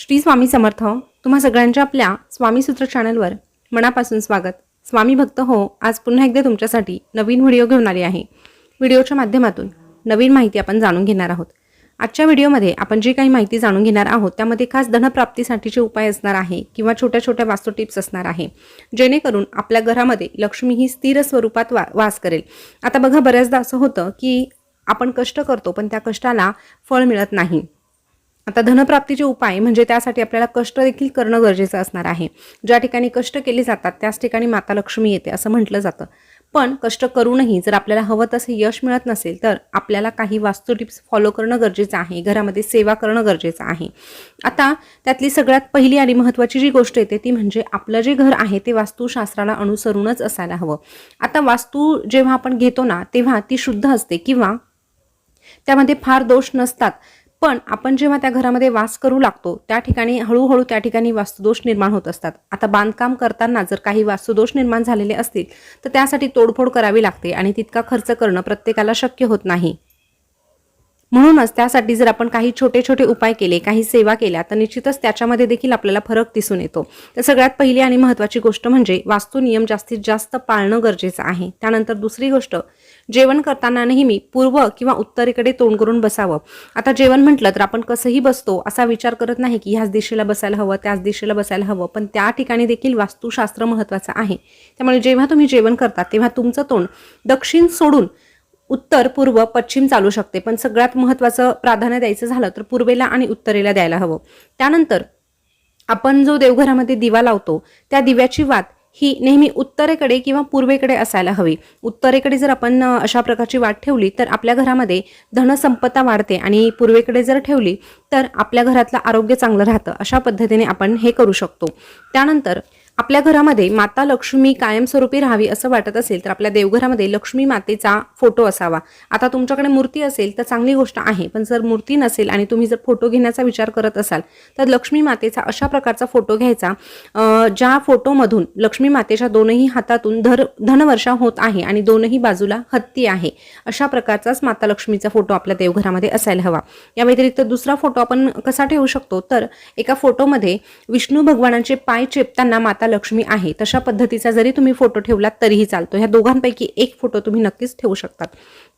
श्री स्वामी समर्थ तुम्हा सगळ्यांच्या आपल्या स्वामी सूत्र चॅनलवर मनापासून स्वागत. स्वामी भक्त हो आज पुन्हा एकदा तुमच्यासाठी नवीन व्हिडिओ घेऊन आली आहे. व्हिडिओच्या माध्यमातून नवीन माहिती आपण जाणून घेणार आहोत. आजच्या व्हिडिओमध्ये आपण जी काही माहिती जाणून घेणार आहोत त्यामध्ये खास धनप्राप्तीसाठीचे उपाय असणार आहे किंवा छोट्या छोट्या वास्तू टिप्स असणार आहे. जेणेकरून आपल्या घरामध्ये लक्ष्मी ही स्थिर स्वरूपात वा वास करेल. आता बघा बऱ्याचदा असं होतं की आपण कष्ट करतो पण त्या कष्टाला फळ मिळत नाही. आता धनप्राप्तीचे उपाय म्हणजे त्यासाठी आपल्याला कष्ट देखील करणं गरजेचं असणार आहे. ज्या ठिकाणी कष्ट केले जातात त्याच ठिकाणी माता लक्ष्मी येते असं म्हटलं जातं. पण कष्ट करूनही जर आपल्याला हवं तसं यश मिळत नसेल तर आपल्याला काही वास्तू टिप्स फॉलो करणं गरजेचं आहे. घरामध्ये सेवा करणं गरजेचं आहे. आता त्यातली सगळ्यात पहिली आणि महत्त्वाची जी गोष्ट येते ती म्हणजे आपलं जे घर आहे ते वास्तुशास्त्राला अनुसरूनच असायला हवं. आता वास्तू जेव्हा आपण घेतो ना तेव्हा ती शुद्ध असते किंवा त्यामध्ये फार दोष नसतात. पण आपण जेव्हा त्या घरामध्ये वास करू लागतो त्या ठिकाणी हळूहळू त्या ठिकाणी वास्तुदोष निर्माण होत असतात. आता बांधकाम करताना जर काही वास्तुदोष निर्माण झालेले असतील तर त्यासाठी तोडफोड करावी लागते आणि तितका खर्च करणं प्रत्येकाला शक्य होत नाही. म्हणूनच त्यासाठी जर आपण काही छोटे छोटे उपाय केले काही सेवा केल्या तर निश्चितच त्याच्यामध्ये देखील आपल्याला फरक दिसून येतो. तर सगळ्यात पहिली आणि महत्त्वाची गोष्ट म्हणजे वास्तू नियम जास्तीत जास्त पाळणं गरजेचं आहे. त्यानंतर दुसरी गोष्ट जेवण करताना नेहमी पूर्व किंवा उत्तरेकडे तोंड करून बसावं. आता जेवण म्हटलं तर आपण कसंही बसतो असा विचार करत नाही की ह्याच दिशेला बसायला हवं त्याच दिशेला बसायला हवं पण त्या ठिकाणी देखील वास्तुशास्त्र महत्त्वाचं आहे. त्यामुळे जेव्हा तुम्ही जेवण करता तेव्हा तुमचं तोंड दक्षिण सोडून उत्तर पूर्व पश्चिम चालू शकते. पण सगळ्यात महत्त्वाचं प्राधान्य द्यायचं झालं तर पूर्वेला आणि उत्तरेला द्यायला हवं. त्यानंतर आपण जो देवघरामध्ये दिवा लावतो त्या दिव्याची वात ही नेहमी उत्तरेकडे किंवा पूर्वेकडे असायला हवी. उत्तरेकडे जर आपण अशा प्रकारची वाट ठेवली तर आपल्या घरामध्ये धनसंपत्ता वाढते आणि पूर्वेकडे जर ठेवली तर आपल्या घरातलं आरोग्य चांगलं राहतं. अशा पद्धतीने आपण हे करू शकतो. त्यानंतर आपल्या घरामध्ये माता लक्ष्मी कायमस्वरूपी राहावी असं वाटत असेल तर आपल्या देवघरामध्ये लक्ष्मी मातेचा फोटो असावा. आता तुमच्याकडे मूर्ती असेल तर चांगली गोष्ट आहे पण जर मूर्ती नसेल आणि तुम्ही जर फोटो घेण्याचा विचार करत असाल तर लक्ष्मी मातेचा अशा प्रकारचा फोटो घ्यायचा ज्या फोटोमधून लक्ष्मी मातेच्या दोनही हातातून धर धनवर्षा होत आहे आणि दोनही बाजूला हत्ती आहे अशा प्रकारचाच माता लक्ष्मीचा फोटो आपल्या देवघरामध्ये असायला हवा. या व्यतिरिक्त दुसरा फोटो आपण कसा ठेवू शकतो? तर एका फोटोमध्ये विष्णू भगवानांचे पाय चेपताना माता लक्ष्मी आहे तशा पद्धतीचा जरी तुम्ही फोटो ठेवलात तरीही चालतो. ह्या दोघांपैकी एक फोटो तुम्ही नक्कीच ठेवू शकतात.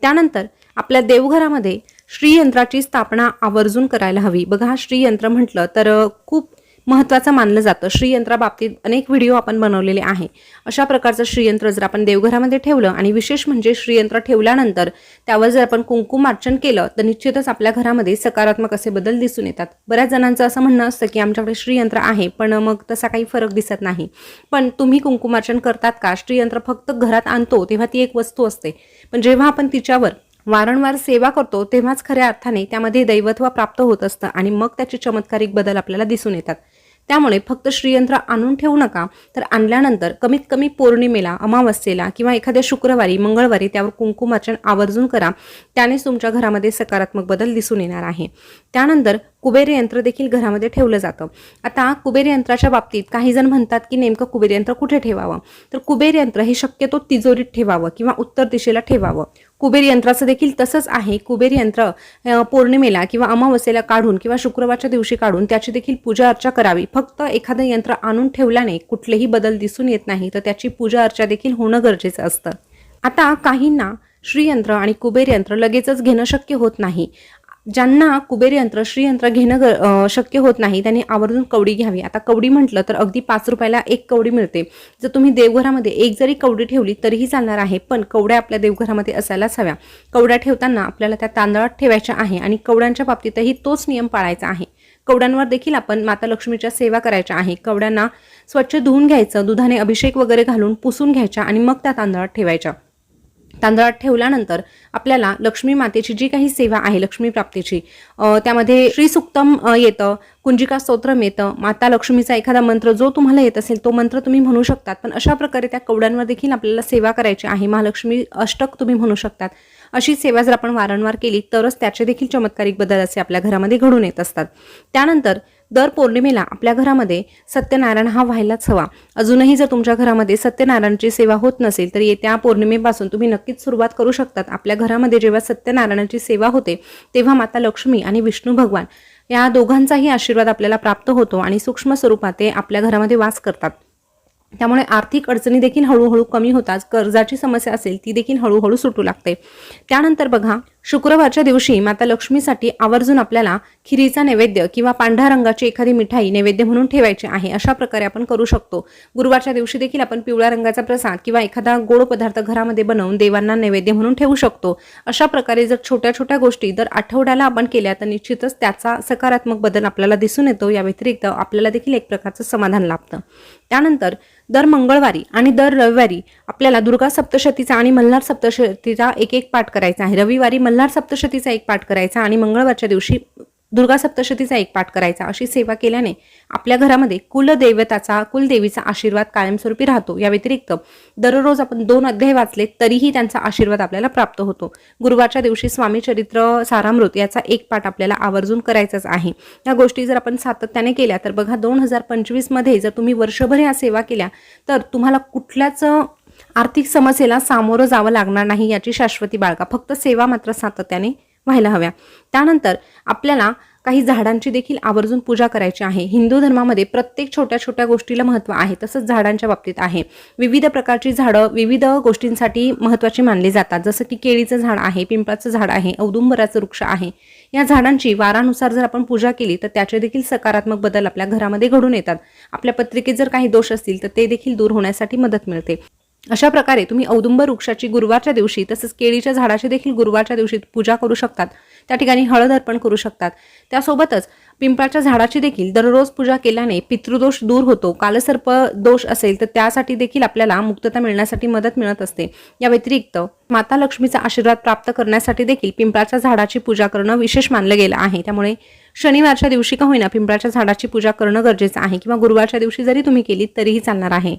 त्यानंतर आपल्या देवघरामध्ये श्रीयंत्राची स्थापना आवर्जून करायला हवी. बघा श्रीयंत्र म्हटलं तर खूप महत्त्वाचं मानलं जातं. श्रीयंत्राबाबतीत अनेक व्हिडिओ आपण बनवलेले आहे. अशा प्रकारचं श्रीयंत्र जर आपण देवघरामध्ये ठेवलं आणि विशेष म्हणजे श्रीयंत्र ठेवल्यानंतर त्यावर जर आपण कुंकुमार्चन केलं तर निश्चितच आपल्या घरामध्ये सकारात्मक असे बदल दिसून येतात. बऱ्याच जणांचं असं म्हणणं असतं की आमच्याकडे श्रीयंत्र आहे पण मग तसा काही फरक दिसत नाही. पण तुम्ही कुंकुमार्चन करतात का? श्रीयंत्र फक्त घरात आणतो तेव्हा ती एक वस्तू असते. पण जेव्हा आपण तिच्यावर वारंवार सेवा करतो तेव्हाच खऱ्या अर्थाने त्यामध्ये दैवत्व प्राप्त होत असतं आणि मग त्याचे चमत्कारिक बदल आपल्याला दिसून येतात. त्यामुळे फक्त श्रीयंत्र आणून ठेवू नका. तर आणल्यानंतर कमीत कमी पौर्णिमेला अमावस्येला किंवा एखाद्या शुक्रवारी मंगळवारी त्यावर कुंकुमार्चन आवर्जून करा. त्यानेच तुमच्या घरामध्ये सकारात्मक बदल दिसून येणार आहे. त्यानंतर कुबेर यंत्र देखील घरामध्ये ठेवलं जातं. आता कुबेर यंत्राच्या बाबतीत काही जण म्हणतात की नेमकं कुबेर यंत्र कुठे ठेवावं? तर कुबेर यंत्र हे शक्यतो तिजोरीत ठेवावं किंवा उत्तर दिशेला ठेवावं. कुबेर यंत्राचं देखील तसंच आहे. कुबेर यंत्र पौर्णिमेला किंवा अमावस्येला काढून किंवा शुक्रवारच्या दिवशी काढून त्याची देखील पूजा अर्चा करावी. फक्त एखादं यंत्र आणून ठेवल्याने कुठलेही बदल दिसून येत नाही तर त्याची पूजा अर्चा देखील होणं गरजेचं असतं. आता काहींना श्रीयंत्र आणि कुबेर यंत्र लगेचच घेणं शक्य होत नाही. ज्यांना कुबेर यंत्र श्रीयंत्र घेणं ग शक्य होत नाही त्यांनी आवर्जून कवडी घ्यावी. आता कवडी म्हटलं तर अगदी पाच रुपयाला एक कवडी मिळते. जर तुम्ही देवघरामध्ये एक जरी कवडी ठेवली तरीही चालणार आहे पण कवड्या आपल्या देवघरामध्ये असायलाच हव्या. कवड्या ठेवताना आपल्याला त्या तांदळात ठेवायच्या आहे आणि कवड्यांच्या बाबतीतही तोच नियम पाळायचा आहे. कवड्यांवर देखील आपण माता लक्ष्मीच्या सेवा करायच्या आहे. कवड्यांना स्वच्छ धुवून घ्यायचं दुधाने अभिषेक वगैरे घालून पुसून घ्यायच्या आणि मग त्या तांदळात ठेवायच्या. तांदळात ठेवल्यानंतर आपल्याला लक्ष्मी मातेची जी काही सेवा आहे लक्ष्मी प्राप्तीची त्यामध्ये श्रीसुक्तम येतं कुंजिका स्तोत्रम येतं माता लक्ष्मीचा एखादा मंत्र जो तुम्हाला येत असेल तो मंत्र तुम्ही म्हणू शकतात. पण अशा प्रकारे त्या कवड्यांवर देखील आपल्याला सेवा करायची आहे. महालक्ष्मी अष्टक तुम्ही म्हणू शकतात. अशी सेवा जर आपण वारंवार केली तरच त्याचे देखील चमत्कारिक बदल असे आपल्या घरामध्ये घडून येत असतात. त्यानंतर दर पौर्णिमेला आपल्या घरामध्ये सत्यनारायण हा व्हायलाच हवा. अजूनही जर तुमच्या घरामध्ये सत्यनारायणची सेवा होत नसेल तर येत्या पौर्णिमेपासून तुम्ही नक्कीच सुरुवात करू शकतात. आपल्या घरामध्ये जेव्हा सत्यनारायणाची सेवा होते तेव्हा माता लक्ष्मी आणि विष्णू भगवान या दोघांचाही आशीर्वाद आपल्याला प्राप्त होतो आणि सूक्ष्म स्वरूपात ते आपल्या घरामध्ये वास करतात. त्यामुळे आर्थिक अडचणी देखील हळूहळू कमी होतात. कर्जाची समस्या असेल ती देखील हळूहळू सुटू लागते. त्यानंतर बघा शुक्रवारच्या दिवशी माता लक्ष्मीसाठी आवर्जून आपल्याला खिरीचा नैवेद्य किंवा पांढऱ्या रंगाची एखादी मिठाई नैवेद्य म्हणून ठेवायची आहे. अशा प्रकारे आपण करू शकतो. गुरुवारच्या दिवशी देखील आपण पिवळ्या रंगाचा प्रसाद किंवा एखादा गोड पदार्थ घरामध्ये बनवून देवांना नैवेद्य म्हणून ठेवू शकतो. अशा प्रकारे जर छोट्या छोट्या गोष्टी जर आठवड्याला आपण केल्या तर निश्चितच त्याचा सकारात्मक बदल आपल्याला दिसून येतो. या व्यतिरिक्त आपल्याला देखील एक प्रकारचं समाधान लाभतं. त्यानंतर दर मंगळवारी आणि दर रविवारी आपल्याला दुर्गा सप्तशतीचा आणि मल्हार सप्तशतीचा एक एक पाठ करायचा आहे. रविवारी मल्हार सप्तशतीचा एक पाठ करायचा आणि मंगळवारच्या दिवशी दुर्गा सप्तशतीचा एक पाठ करायचा. अशी सेवा केल्याने आपल्या घरामध्ये कुलदैवताचा कुलदेवीचा आशीर्वाद कायमस्वरूपी राहतो. या व्यतिरिक्त दररोज आपण दोन अध्याय वाचले तरीही त्यांचा आशीर्वाद आपल्याला प्राप्त होतो. गुरुवारच्या दिवशी स्वामी चरित्र सारामृत याचा एक पाठ आपल्याला आवर्जून करायचाच आहे. या गोष्टी जर आपण सातत्याने केल्या तर बघा दोन हजार पंचवीसमध्ये जर तुम्ही वर्षभर या सेवा केल्या तर तुम्हाला कुठल्याच आर्थिक समस्येला सामोरं जावं लागणार नाही याची शाश्वती बाळगा. फक्त सेवा मात्र सातत्याने व्हायला हव्या. त्यानंतर आपल्याला काही झाडांची देखील आवर्जून पूजा करायची आहे. हिंदू धर्मामध्ये प्रत्येक छोट्या छोट्या गोष्टीला महत्त्व आहे तसंच झाडांच्या बाबतीत आहे. विविध प्रकारची झाडं विविध गोष्टींसाठी महत्त्वाची मानली जातात. जसं की केळीचं झाड आहे पिंपळाचं झाड आहे औदुंबराचं वृक्ष आहे. या झाडांची वारानुसार जर आपण पूजा केली तर त्याचे देखील सकारात्मक बदल आपल्या घरामध्ये घडून येतात. आपल्या पत्रिकेत जर काही दोष असतील तर ते देखील दूर होण्यासाठी मदत मिळते. अशा प्रकारे तुम्ही औदुंबर वृक्षाची गुरुवारच्या दिवशी तसंच केळीच्या झाडाची देखील गुरुवारच्या दिवशी पूजा करू शकतात. त्या ठिकाणी हळद अर्पण करू शकतात. त्यासोबतच पिंपळाच्या झाडाची देखील दररोज पूजा केल्याने पितृदोष दूर होतो. कालसर्प दोष असेल तर त्यासाठी देखील आपल्याला मुक्तता मिळण्यासाठी मदत मिळत असते. या व्यतिरिक्त माता लक्ष्मीचा आशीर्वाद प्राप्त करण्यासाठी देखील पिंपळाच्या झाडाची पूजा करणं विशेष मानलं गेलं आहे. त्यामुळे शनिवारच्या दिवशी का होईना पिंपळाच्या झाडाची पूजा करणं गरजेचं आहे किंवा गुरुवारच्या दिवशी जरी तुम्ही केली तरीही चालणार आहे.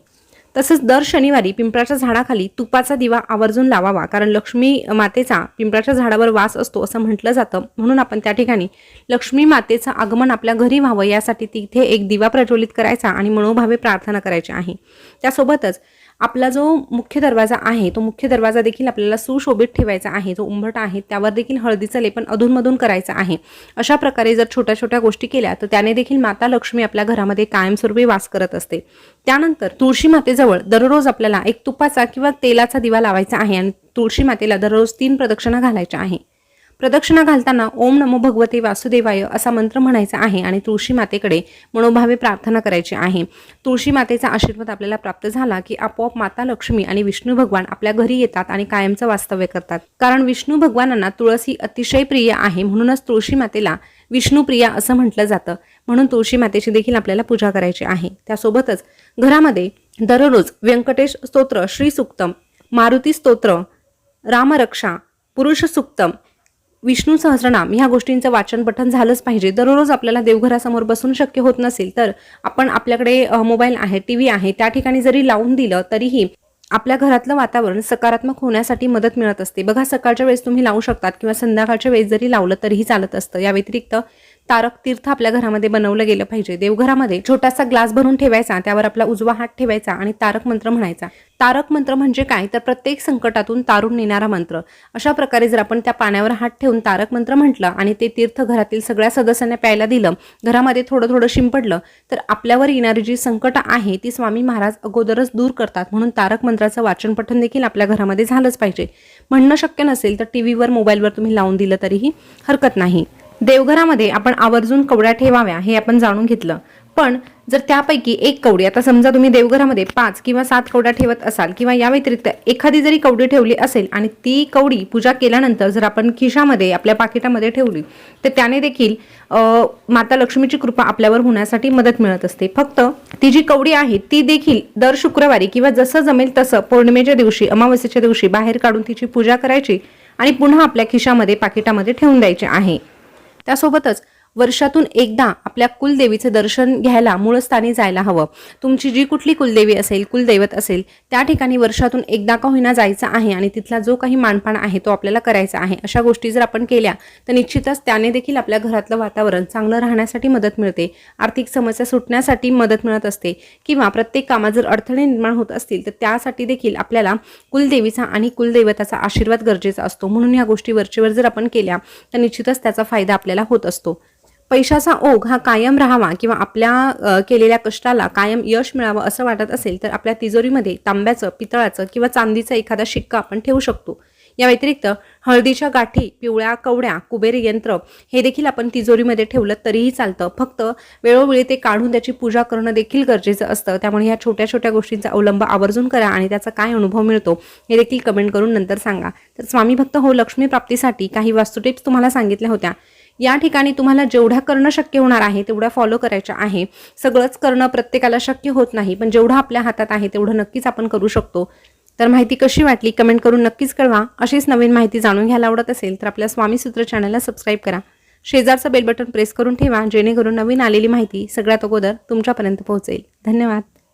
तसंच दर शनिवारी पिंपळाच्या झाडाखाली तुपाचा दिवा आवर्जून लावावा कारण लक्ष्मी मातेचा पिंपळाच्या झाडावर वास असतो असं म्हटलं जातं. म्हणून आपण त्या ठिकाणी लक्ष्मी मातेचं आगमन आपल्या घरी व्हावं यासाठी तिथे एक दिवा प्रज्वलित करायचा आणि मनोभावे प्रार्थना करायची आहे. त्यासोबतच आपला जो मुख्य दरवाजा आहे तो मुख्य दरवाजा देखील आपल्याला सुशोभित ठेवायचा आहे जो उंबरटा आहे त्यावर देखील हळदीचं लेपन अधूनमधून करायचं आहे. अशा प्रकारे जर छोट्या छोट्या गोष्टी केल्या तर त्याने देखील माता लक्ष्मी आपल्या घरामध्ये कायमस्वरूपी वास करत असते. त्यानंतर तुळशी मातेजवळ दररोज आपल्याला एक तुपाचा किंवा तेलाचा दिवा लावायचा आहे आणि तुळशी मातेला दररोज तीन प्रदक्षिणा घालायच्या आहे. प्रदक्षिणा घालताना ओम नमो भगवते वासुदेवाय असा मंत्र म्हणायचा आहे आणि तुळशी मातेकडे मनोभावे प्रार्थना करायची आहे. तुळशी मातेचा आशीर्वाद आपल्याला प्राप्त झाला की आपोआप माता लक्ष्मी आणि विष्णू भगवान आपल्या घरी येतात आणि कायमचं वास्तव्य करतात. कारण विष्णू भगवानांना तुळस अतिशय प्रिय आहे. म्हणूनच तुळशी मातेला विष्णुप्रिया असं म्हटलं जातं. म्हणून तुळशी मातेची देखील आपल्याला पूजा करायची आहे. त्यासोबतच घरामध्ये दररोज व्यंकटेश स्तोत्र श्री सुक्तम मारुती स्तोत्र रामरक्षा पुरुष सुक्तम विष्णू सहस्रनाम ह्या गोष्टींचं वाचन पठन झालंच पाहिजे. दररोज आपल्याला देवघरासमोर बसून शक्य होत नसेल तर आपण आपल्याकडे मोबाईल आहे टी व्ही आहे त्या ठिकाणी जरी लावून दिलं तरीही आपल्या घरातलं वातावरण सकारात्मक होण्यासाठी मदत मिळत असते. बघा सकाळच्या वेळेस तुम्ही लावू शकतात किंवा संध्याकाळच्या वेळेस जरी लावलं तरीही चालत असतं. या व्यतिरिक्त तारक तीर्थ आपल्या घरामध्ये बनवलं गेलं पाहिजे. देवघरामध्ये छोटासा ग्लास भरून ठेवायचा त्यावर आपला उजवा हात ठेवायचा आणि तारक मंत्र म्हणायचा. तारक मंत्र म्हणजे काय? तर प्रत्येक संकटातून तारून नेणारा मंत्र. अशा प्रकारे जर आपण त्या पाण्यावर हात ठेवून तारक मंत्र म्हटलं आणि ते तीर्थ घरातील सगळ्या सदस्यांना प्यायला दिलं घरामध्ये थोडं थोडं शिंपडलं तर आपल्यावर येणारी जी संकट आहे ती स्वामी महाराज अगोदरच दूर करतात. म्हणून तारक मंत्राचं वाचन पठण देखील आपल्या घरामध्ये झालंच पाहिजे. म्हणणं शक्य नसेल तर टी व्हीवर मोबाईलवर तुम्ही लावून दिलं तरीही हरकत नाही. देवघरामध्ये आपण आवर्जून कवड्या ठेवाव्या हे आपण जाणून घेतलं. पण जर त्यापैकी एक कवडी आता समजा तुम्ही देवघरामध्ये पाच किंवा सात कवड्या ठेवत असाल किंवा या व्यतिरिक्त एखादी जरी कवडी ठेवली असेल आणि ती कवडी पूजा केल्यानंतर जर आपण खिशामध्ये आपल्या पाकिटामध्ये ठेवली तर त्याने देखील माता लक्ष्मीची कृपा आपल्यावर होण्यासाठी मदत मिळत असते. फक्त ती जी कवडी आहे ती देखील दर शुक्रवारी किंवा जसं जमेल तसं पौर्णिमेच्या दिवशी अमावस्येच्या दिवशी बाहेर काढून तिची पूजा करायची आणि पुन्हा आपल्या खिशामध्ये पाकिटामध्ये ठेवून द्यायची आहे. त्यासोबतच वर्षातून एकदा आपल्या कुलदेवीचं दर्शन घ्यायला मूळस्थानी जायला हवं. तुमची जी कुठली कुलदेवी असेल कुलदैवत असेल त्या ठिकाणी वर्षातून एकदा का होईना जायचं आहे आणि तिथला जो काही मानपान आहे तो आपल्याला करायचा आहे अशा गोष्टी जर आपण केल्या तर निश्चितच त्याने देखील आपल्या घरातलं वातावरण चांगलं राहण्यासाठी मदत मिळते. आर्थिक समस्या सुटण्यासाठी मदत मिळत असते किंवा प्रत्येक कामात जर अडथळे निर्माण होत असतील तर त्यासाठी देखील आपल्याला कुलदेवीचा आणि कुलदैवताचा आशीर्वाद गरजेचा असतो. म्हणून या गोष्टी वरचेवर जर आपण केल्या तर निश्चितच त्याचा फायदा आपल्याला होत असतो. पैशाचा ओघ हा कायम राहावा किंवा आपल्या केलेल्या कष्टाला कायम यश मिळावं असं वाटत असेल तर आपल्या तिजोरीमध्ये तांब्याचं पितळाचं किंवा चांदीचा एखादा शिक्का आपण ठेवू शकतो. या व्यतिरिक्त हळदीच्या गाठी पिवळ्या कवड्या कुबेर यंत्र हे देखील आपण तिजोरीमध्ये ठेवलं तरीही चालतं. फक्त वेळोवेळी ते काढून त्याची पूजा करणं देखील गरजेचं असतं. त्यामुळे ह्या छोट्या छोट्या गोष्टींचा अवलंब आवर्जून करा आणि त्याचा काय अनुभव मिळतो हे देखील कमेंट करून नंतर सांगा. तर स्वामी भक्त हो लक्ष्मी प्राप्तीसाठी काही वास्तू टिप्स तुम्हाला सांगितल्या होत्या. या ठिकाणी तुम्हाला जेवढ्या करणं शक्य होणार आहे तेवढ्या फॉलो करायच्या आहे. सगळंच करणं प्रत्येकाला शक्य होत नाही पण जेवढं आपल्या हातात आहे तेवढं नक्कीच आपण करू शकतो. तर माहिती कशी वाटली कमेंट करून नक्कीच कळवा. अशीच नवीन माहिती जाणून घ्यायला आवडत असेल तर आपल्या स्वामी सूत्र चॅनलला सबस्क्राईब करा. शेजारचं बेल बटन प्रेस करून ठेवा जेणेकरून नवीन आलेली माहिती सगळ्यात अगोदर तुमच्यापर्यंत पोहोचेल. धन्यवाद.